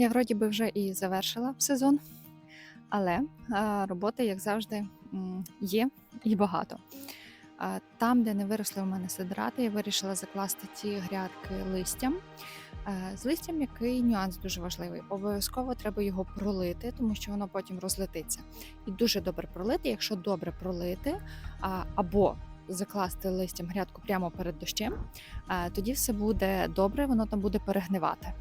Я вроді би вже і завершила сезон, але роботи, як завжди, є і багато. Там, де не виросли у мене сидрати, я вирішила закласти ці грядки листям. Е, З листям який нюанс дуже важливий. Обов'язково треба його пролити, тому що воно потім розлетиться. І дуже добре пролити, якщо добре пролити, або закласти листям грядку прямо перед дощем, е, тоді все буде добре, воно там буде перегнивати.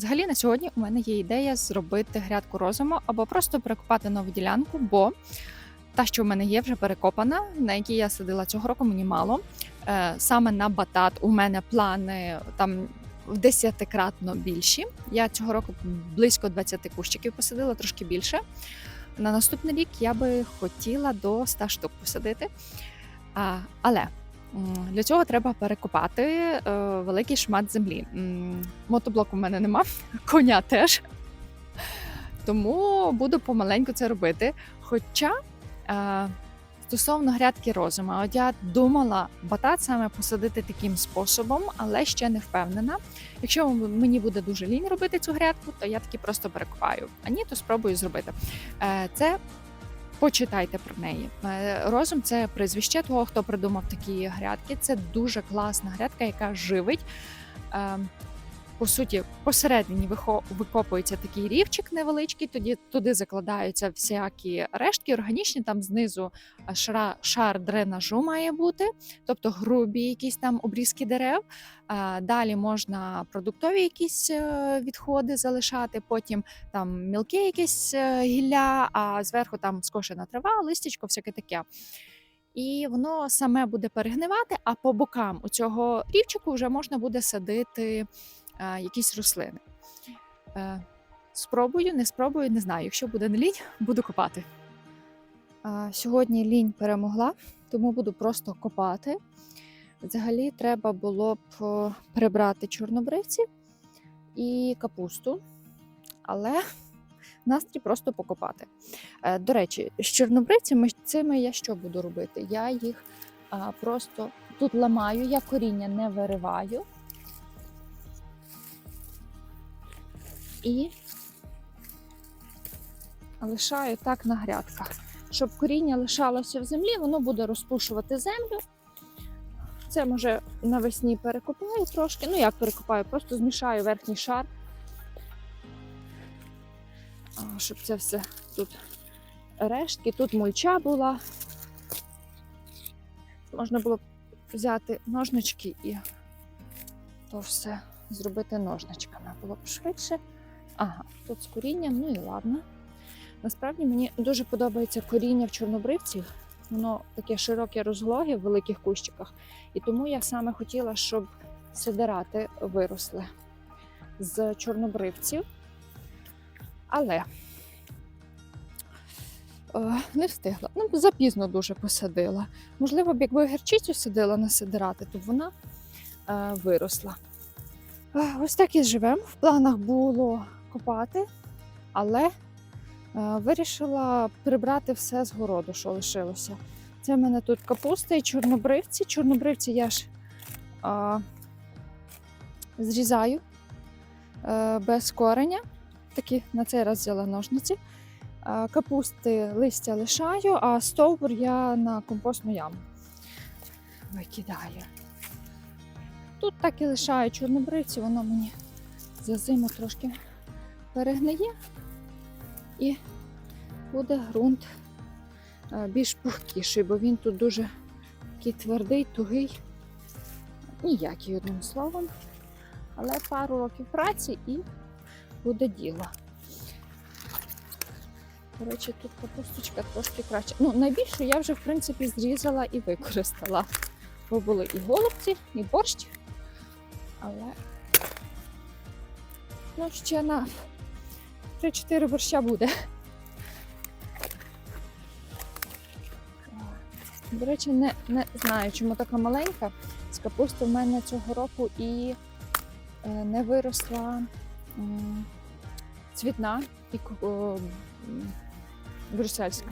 Взагалі на сьогодні у мене є ідея зробити грядку розуму або просто перекопати нову ділянку, бо та, що в мене є, вже перекопана, на якій я садила цього року, мені мало. Е, Саме на батат у мене плани там в десятикратно більші. Я цього року близько 20 кущиків посадила, трошки більше. На наступний рік я би хотіла до 100 штук посадити. Але для цього треба перекопати е, великий шмат землі. Мотоблоку в мене нема, коня теж. Тому буду помаленьку це робити. Хоча е, стосовно грядки розума, от я думала батат саме посадити таким способом, але ще не впевнена. Якщо мені буде дуже лінь робити цю грядку, то я таки просто перекопаю. А ні, то спробую зробити. Е, Це почитайте про неї. Е, Розум це прізвище того, хто придумав такі грядки. Це дуже класна грядка, яка живить. По суті, посередині викопується такий рівчик невеличкий, тоді туди закладаються всякі рештки, органічні, там знизу шара, шар дренажу має бути, тобто грубі якісь там обрізки дерев. Далі можна продуктові якісь е, відходи залишати, потім там мілке якесь е, гілля, а зверху там скошена трава, листячко, всяке таке. І воно саме буде перегнивати, а по бокам у цього рівчику вже можна буде садити якісь рослини. Е, спробую, не спробую, не знаю. Якщо буде не лінь, буду копати. Сьогодні лінь перемогла, тому буду просто копати. Взагалі, треба було б прибрати чорнобривці і капусту, але настрій просто покопати. Е, До речі, з чорнобривцями цими я що буду робити? Я їх просто тут ламаю, я коріння не вириваю. І лишаю так на грядках. Щоб коріння лишалося в землі, воно буде розпушувати землю. Це може навесні перекопаю трошки. Ну як перекопаю, просто змішаю верхній шар, щоб це все тут рештки. Тут мульча була. Можна було б взяти ножнички і то все зробити ножничками. Було б швидше. Ага, тут з корінням, ну і ладно. Насправді мені дуже подобається коріння в чорнобривців. Воно таке широке розлоге в великих кущиках. І тому я саме хотіла, щоб сидерати виросли з чорнобривців. Але Е, Не встигла. Ну, запізно дуже посадила. Можливо, б якби гірчицю садила насидирати, то б вона е, виросла. Е, Ось так і живемо. В планах було копати, але е, вирішила прибрати все з городу, що лишилося. Це в мене тут капуста і чорнобривці. Чорнобривці я ж е, зрізаю е, без кореня. Такі на цей раз взяла ножниці. Е, Капусти листя лишаю, а стовбур я на компостну яму викидаю. Тут так і лишаю чорнобривці, воно мені за зиму трошки перегниє і буде ґрунт е, більш пухкіший, бо він тут дуже такий твердий, тугий, ніякий одним словом. Але пару років праці і буде діло. До речі, тут капусточка трошки краще. Ну, найбільше я вже, в принципі, зрізала і використала. Бо були і голубці, і борщ. Але ну, ще на 3-4 борща буде. До речі, не, не знаю, чому така маленька. З капусти в мене цього року і е, не виросла цвітна і брюссельська.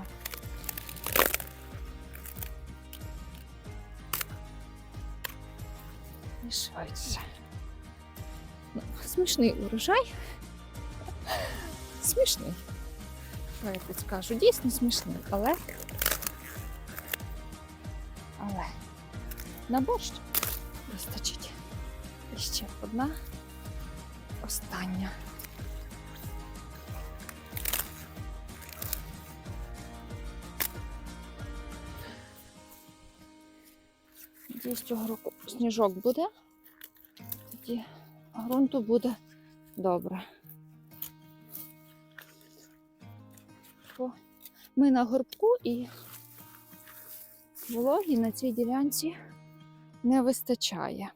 Швидше. Ну, смішний урожай. Смішний. Я тут скажу? Дійсно смішний, але. Але на борщ вистачить. І ще одна остання. Надіюсь, цього року сніжок буде. Тоді ґрунту буде добре. Бо ми на горбку і вологі на цій ділянці не вистачає.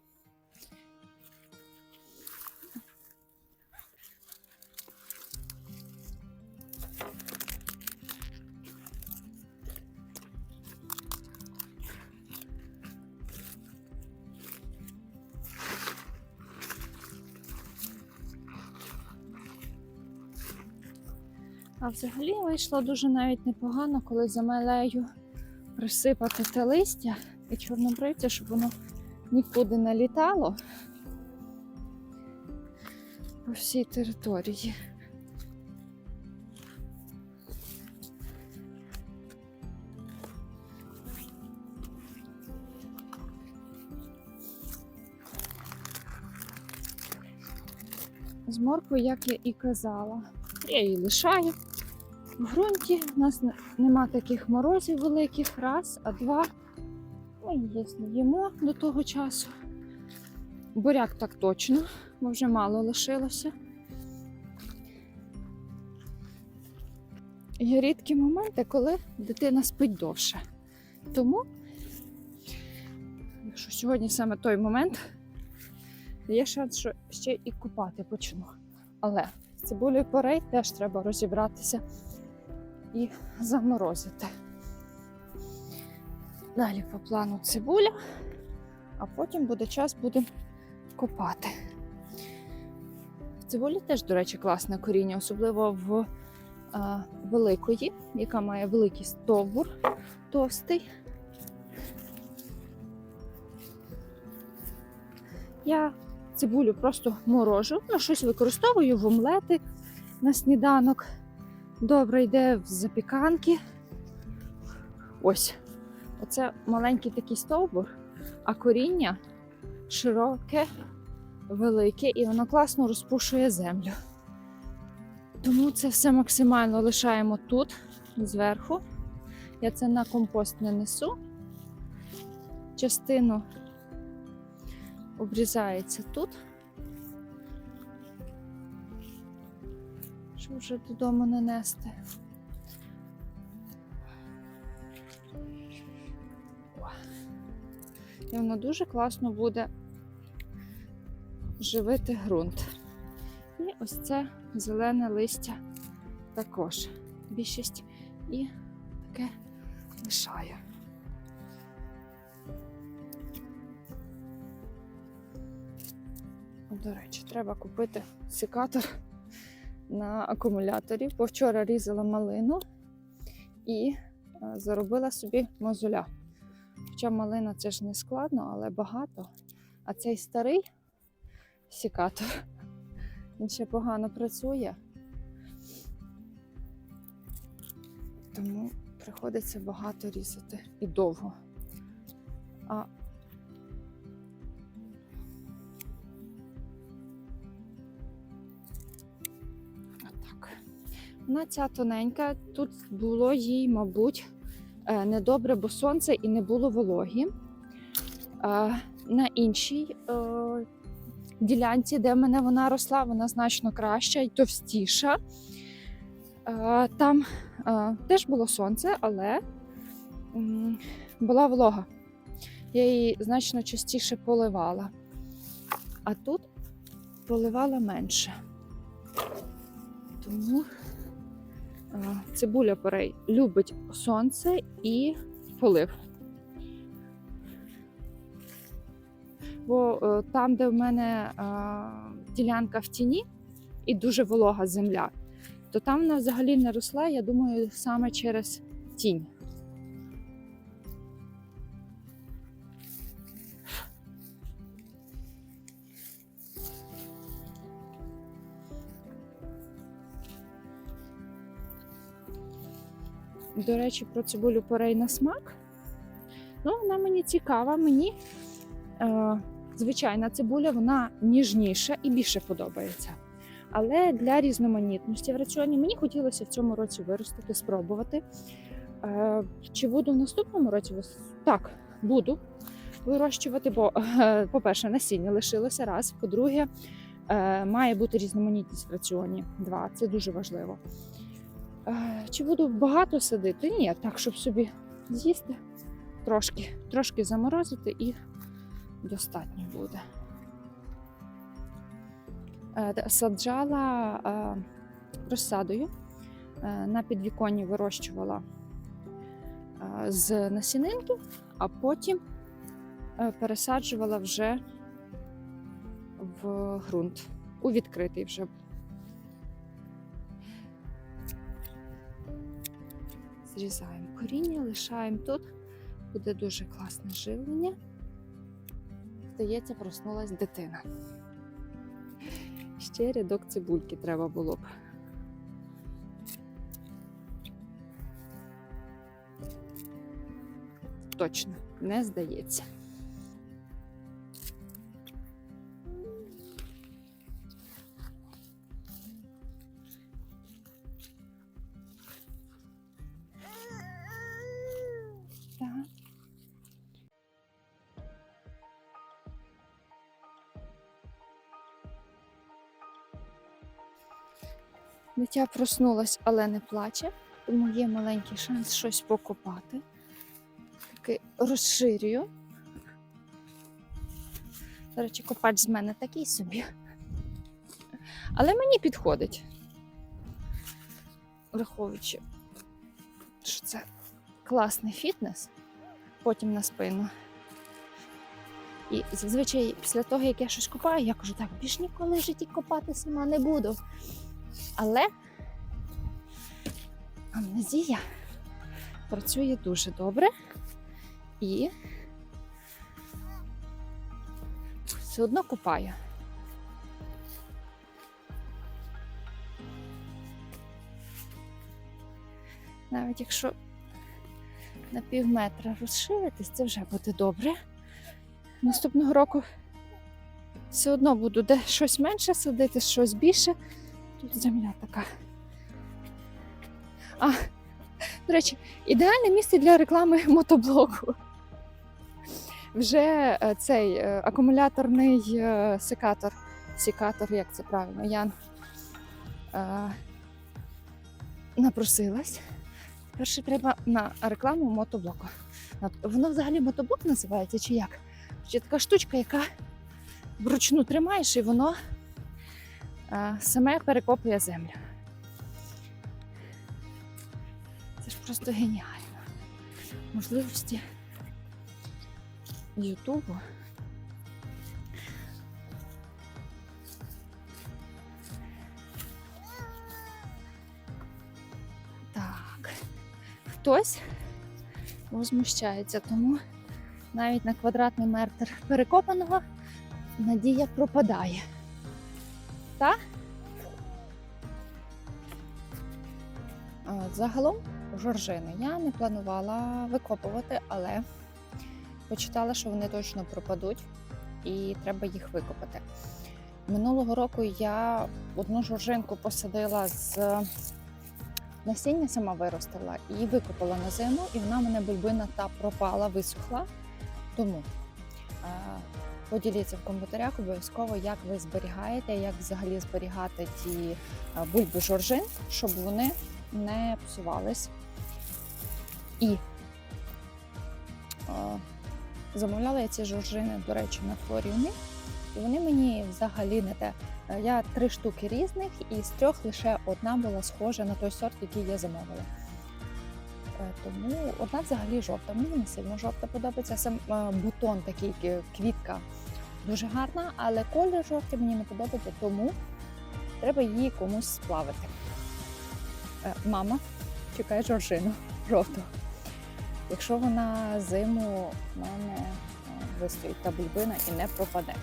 Взагалі вийшло дуже навіть непогано, коли замелею присипати те листя і чорнобривця, щоб воно нікуди не літало по всій території. З морквою, як я і казала, я її лишаю. В ґрунті у нас нема таких морозів великих, раз, а два. Ми її з'їмо до того часу. Буряк так точно, бо вже мало лишилося. Є рідкі моменти, коли дитина спить довше. Тому, якщо сьогодні саме той момент, є шанс, що ще і купати почну. Але з цибулею порей теж треба розібратися і заморозити. Далі по плану цибуля, а потім буде час, будемо копати. В цибулі теж, до речі, класне коріння, особливо в а, великої, яка має великий стовбур товстий. Я цибулю просто морожу, ну, щось використовую в омлети на сніданок. Добре йде в запіканки. Ось. Оце маленький такий стовбур, а коріння широке, велике, і воно класно розпушує землю. Тому це все максимально лишаємо тут, зверху. Я це на компост не несу. Частину обрізається тут. Щоб вже додому не нести. І воно дуже класно буде живити ґрунт. І ось це зелене листя також. Більшість і таке лишаю. До речі, треба купити секатор на акумуляторі. Бо вчора різала малину і е, заробила собі мозоля. Хоча малина це ж не складно, але багато. А цей старий секатор, він ще погано працює. Тому приходиться багато різати і довго. А Вона ця тоненька, тут було їй, мабуть, е, недобре, бо сонце і не було вологі. Е, На іншій е, ділянці, де в мене вона росла, вона значно краща і товстіша. Там теж було сонце, але була волога. Я її значно частіше поливала. А тут поливала менше. Тому цибуля порей любить сонце і полив. Бо е, там, де в мене е, ділянка в тіні і дуже волога земля, то там вона взагалі не росла, я думаю, саме через тінь. До речі, про цибулю порей на смак. Ну, вона мені цікава. Мені е, звичайна цибуля, вона ніжніша і більше подобається. Але для різноманітності в раціоні мені хотілося в цьому році виростити, спробувати. Е, чи буду в наступному році? Так, буду вирощувати, бо, е, по-перше, насіння лишилося раз. По-друге, е, має бути різноманітність в раціоні. Два, це дуже важливо. Е, Чи буду багато садити? Ні, так, щоб собі з'їсти трошки, трошки заморозити і достатньо буде. Е, Саджала е, розсадою, на підвіконні вирощувала з насінинки, а потім пересаджувала вже в ґрунт, у відкритий вже Зрізаємо коріння, лишаємо тут. Буде дуже класне живлення. Здається, проснулась дитина. Ще рядок цибульки треба було б. Точно, не здається. Дитя проснулась, але не плаче, тому є маленький шанс щось покопати. Таки розширюю. До речі, копач з мене такий собі. Але мені підходить. Враховуючи, що це класний фітнес, потім на спину. І зазвичай після того, як я щось копаю, я кажу, так, більш ніколи в житті копати сама не буду. Але амнезія працює дуже добре і все одно копаю. Навіть якщо на пів метра розширитись, це вже буде добре. Наступного року все одно буду де щось менше садити, щось більше. Тут земля така. А, до речі, ідеальне місце для реклами мотоблоку. Вже е, цей е, акумуляторний е, секатор. Секатор, як це правильно, Ян. Напросилась. Перше треба на рекламу мотоблоку. Воно взагалі мотоблок називається чи як? Чи така штучка, яка вручну тримаєш, і воно саме перекопує землю. Це ж просто геніально. можливості Ютубу. Так, хтось возмущається, тому навіть на квадратний метр перекопаного надія пропадає. Так? Загалом жоржини я не планувала викопувати, але почитала, що вони точно пропадуть і треба їх викопати. Минулого року я одну жоржинку посадила з насіння, сама виростила і викопала на зиму, і вона мене бульбина та пропала, висохла. Тому поділіться в коментарях обов'язково, як ви зберігаєте, як взагалі зберігати ті е, бульби жоржин, щоб вони не псувались. І е, замовляла я ці жоржини, до речі, на флоріуни. І вони мені взагалі не те. Е, Я три штуки різних, і з трьох лише одна була схожа на той сорт, який я замовила. Тому одна взагалі жовта. Мені не сильно жовта подобається. Сам бутон такий квітка дуже гарна, але колір жовтий мені не подобається, тому треба її комусь сплавити. Е, Мама чекає жоржину жовту. Якщо вона зиму в мене е, вистоїть та бульбина і не пропаде.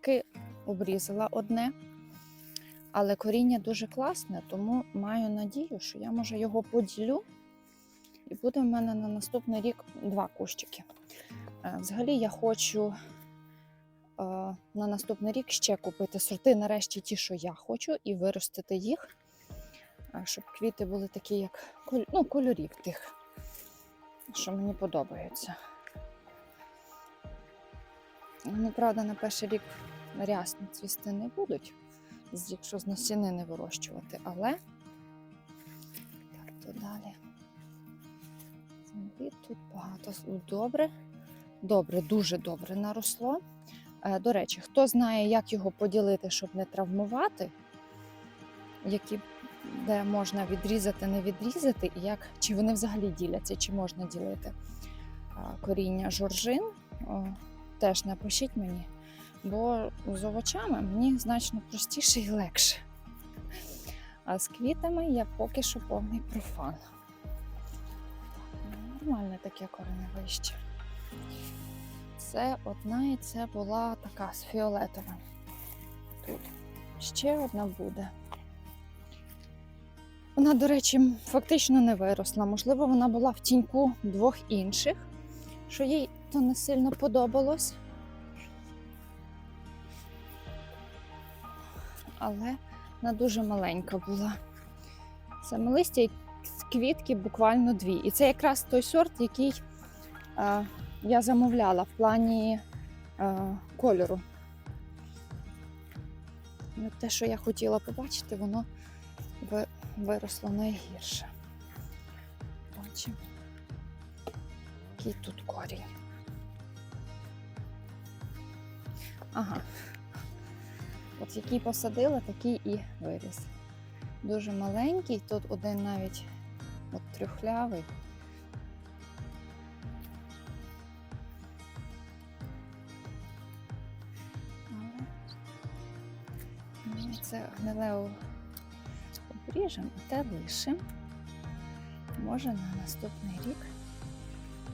Таки обрізала одне, але коріння дуже класне, тому маю надію, що я може його поділю. І буде в мене на наступний рік два кущики. Е, Взагалі я хочу е, на наступний рік ще купити сорти, нарешті ті, що я хочу, і виростити їх, е, щоб квіти були такі, як ну, кольорів тих, що мені подобаються. Вони, правда, на перший рік рясно цвісти не будуть, якщо з насіни не вирощувати, але так, то далі. Землі тут багато. Добре, добре, дуже добре наросло. Е, До речі, хто знає, як його поділити, щоб не травмувати, які, де можна відрізати, не відрізати, і як, чи вони взагалі діляться, чи можна ділити е, коріння жоржин, теж напишіть мені, бо з овочами мені значно простіше і легше. А з квітами я поки що повний профан. Нормальне таке кореневище. Це одна і це була така з фіолетовим. Тут ще одна буде. Вона, до речі, фактично не виросла. Можливо, вона була в тіньку двох інших, що їй то не сильно подобалось. Але вона дуже маленька була. Саме листя і квітки буквально дві. І це якраз той сорт, який е, я замовляла в плані е, кольору. Ну, те, що я хотіла побачити, воно виросло найгірше. Бачимо, який тут корінь. Ага. От який посадила, такий і виріс. Дуже маленький, тут один навіть от трюхлявий. Це гниле обріжемо, а те лишимо. Може на наступний рік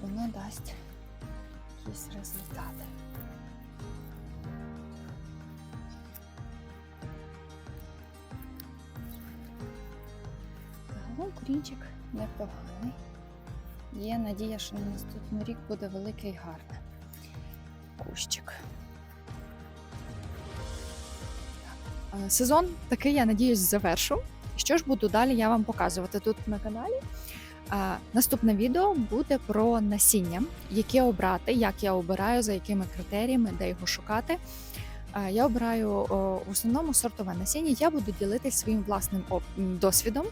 воно дасть якісь результати. Загалом непоганий. Є надія, що на наступний рік буде великий і гарний кущик. Е, Сезон такий, я надіюсь, завершу. Що ж буду далі я вам показувати тут на каналі. Е, Наступне відео буде про насіння, яке обрати, як я обираю, за якими критеріями, де його шукати. Я обираю в основному сортове насіння. Я буду ділитися своїм власним досвідом.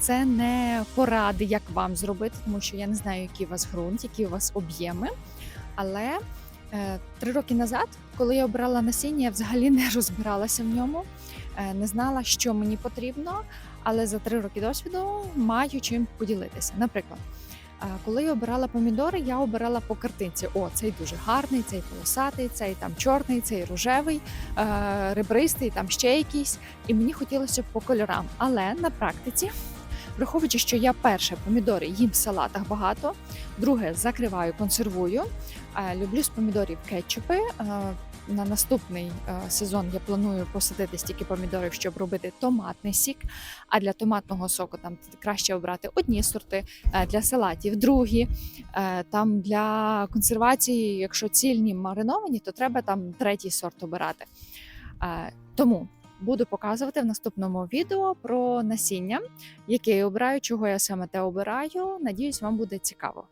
Це не поради, як вам зробити, тому що я не знаю, який у вас ґрунт, які у вас об'єми. Але е, три роки назад, коли я обирала насіння, я взагалі не розбиралася в ньому, е, не знала, що мені потрібно. Але за три роки досвіду маю чим поділитися. Наприклад, коли я обирала помідори, я обирала по картинці: о, цей дуже гарний, цей полосатий, цей там чорний, цей рожевий, е, ребристий, там ще якийсь. І мені хотілося по кольорам. Але на практиці, враховуючи, що я перше помідори їм в салатах багато, друге закриваю, консервую. е, Люблю з помідорів кетчупи. На наступний е, сезон я планую посадити стільки помідорів, щоб робити томатний сік. А для томатного соку там краще обрати одні сорти, е, для салатів другі. Е, Там для консервації, якщо цільні мариновані, то треба там третій сорт обирати. Тому буду показувати в наступному відео про насіння, яке я обираю, чого я саме те обираю. Надіюсь, вам буде цікаво.